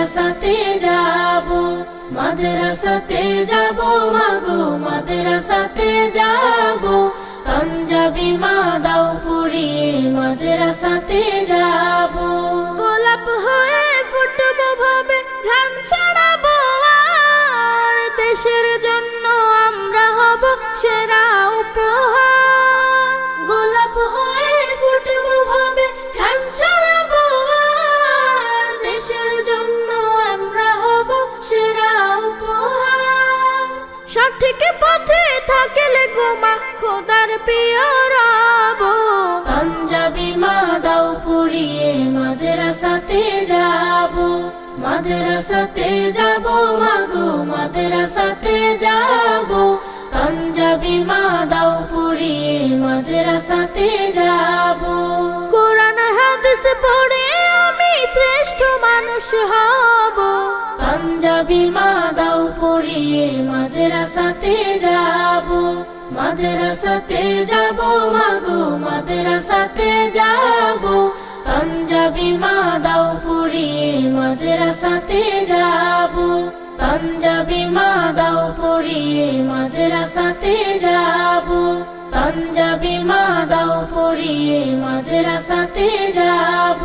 মাদ্রাসাতে যাব মাদ্রাসাতে যাব মাগো মাদ্রাসাতে যাব। পাঞ্জাবি মা দাও প্রিয় রব পাঞ্জাবি মা দাও মাদ্রাসাতে যাব। মাদ্রাসাতে যাব মাগো মাদ্রাসাতে যাব। পাঞ্জাবি মা দাও মাদ্রাসাতে যাব। কোরআন হাদিস পড়ে আমি শ্রেষ্ঠ মানুষ হব। পাঞ্জাবি মা দাও পড়িয়ে মাদ্রাসাতে যাব। মাদ্রাসাতে যাব মাগো মাদ্রাসাতে যাব। পাঞ্জাবি মা দাও পড়িয়ে মাদ্রাসাতে যাব। পাঞ্জাবি মা দাও পড়িয়ে মাদ্রাসাতে যাব। পাঞ্জাবি মা দাও পড়িয়ে মাদ্রাসাতে যাব।